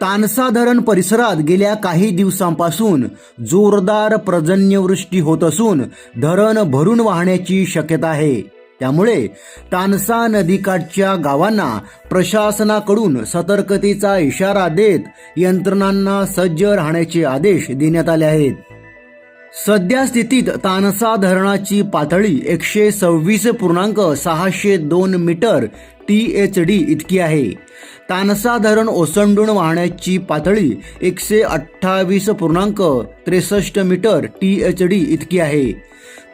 तानसा धरण परिसरात गेल्या काही दिवसांपासून जोरदार पर्जन्यवृष्टी होत असून धरण भरून वाहण्याची शक्यता आहे. त्यामुळे तानसा नदीकाठच्या गावांना प्रशासनाकडून सतर्कतेचा इशारा देत यंत्रणांना सज्ज राहण्याचे आदेश देण्यात आले आहेत. सध्या स्थितीत तानसा धरणाची पातळी एकशे सव्वीस पूर्णांक सहाशे दोन मीटर टी एच डी इतकी आहे. तानसा धरण ओसंडून वाहण्याची पातळी एकशे अठ्ठावीस पूर्णांक त्रेसष्ट मीटर टी एच डी इतकी आहे.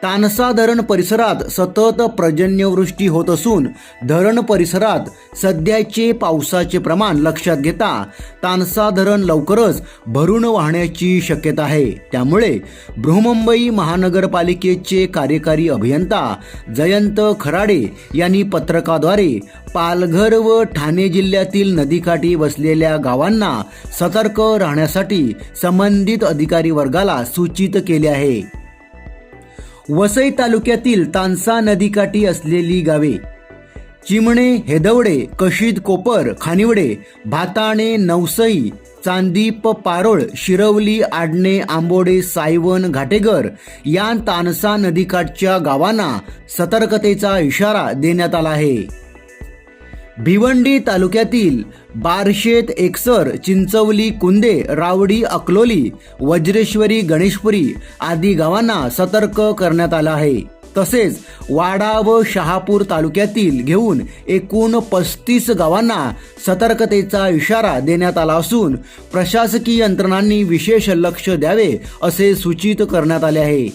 तानसा धरण परिसरात सतत पर्जन्यवृष्टी होत असून धरण परिसरात सध्याचे पावसाचे प्रमाण लक्षात घेता तानसा धरण लवकरच भरून वाहण्याची शक्यता आहे. त्यामुळे बृहमुंबई महानगरपालिकेचे कार्यकारी अभियंता जयंत खराडे यांनी पत्रकाद्वारे पालघर व ठाणे जिल्ह्यातील नदीकाठी वसलेल्या गावांना सतर्क राहण्यासाठी संबंधित अधिकारी वर्गाला सूचित केले आहे. वसई तालुक्यातील तानसा नदीकाठी असलेली गावे. चिमणे हेदवडे कशीद कोपर खानिवडे भाताणे नवसई चांदीप पारोळ शिरवली आडणे आंबोडे सायवन घाटेगर या तानसा नदीकाठच्या गावांना सतर्कतेचा इशारा देण्यात आला आहे. भिवंडी तालुक्यातील बारशेत एकसर चिंचवली कुंदे रावडी अकलोली वज्रेश्वरी गणेशपुरी आदी गावांना सतर्क करण्यात आलं आहे. तसेच वाडा व शहापूर तालुक्यातील घेऊन एकूण पस्तीस गावांना सतर्कतेचा इशारा देण्यात आला असून प्रशासकीय यंत्रणांनी विशेष लक्ष द्यावे असे सूचित करण्यात आले आहे.